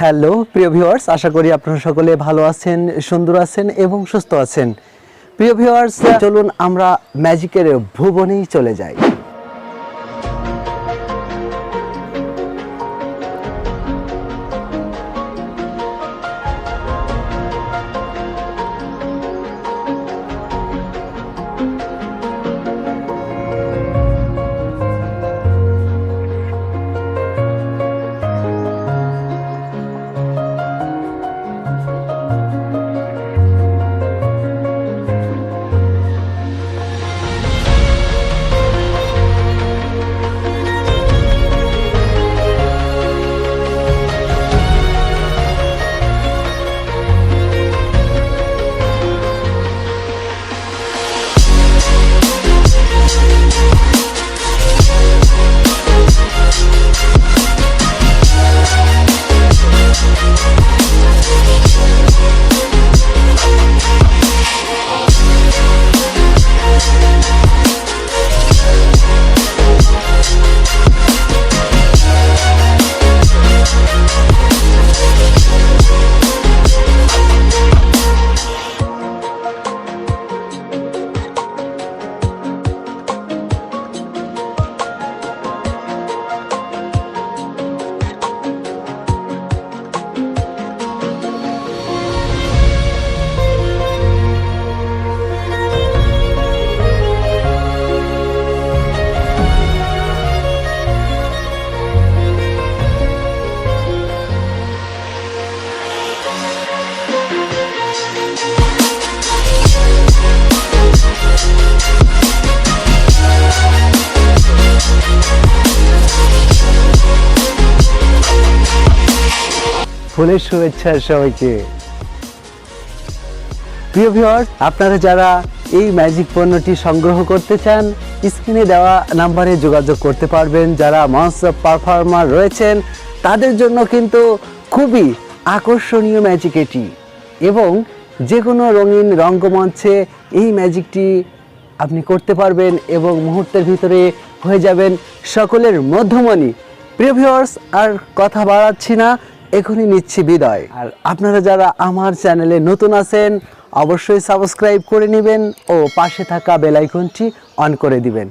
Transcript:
Hello, প্রিয় viewers, আশা করি আপনারা সকলে ভালো আছেন, সুন্দর আছেন এবং সুস্থ আছেন। প্রিয় ভিউয়ার্স, চলুন আমরা ম্যাজিকের ভুবনেই চলে যাই। ফুলের শুভেচ্ছা সবাইকে। প্রিয় ভিউয়ার্স, আপনারা যারা এই ম্যাজিক পণ্যটি সংগ্রহ করতে চান, স্ক্রিনে দেওয়া নাম্বারে যোগাযোগ করতে পারবেন। যারা মঞ্চ পারফর্মার রয়েছেন, তাদের জন্য কিন্তু খুবই আকর্ষণীয় ম্যাজিক এটি। এবং যে কোনো রঙিন রঙ্গমঞ্চে এই ম্যাজিকটি আপনি করতে পারবেন এবং মুহূর্তের ভিতরে হয়ে যাবেন সকলের মধ্যমণি। প্রিয় ভিউয়ার্স, আর কথা বাড়াচ্ছি না। এখনই নিচ্ছি বিদায়। আর আপনারা যারা আমার চ্যানেলে নতুন আছেন, অবশ্যই সাবস্ক্রাইব করে নেবেন ও পাশে থাকা বেলাইকনটি অন করে দিবেন।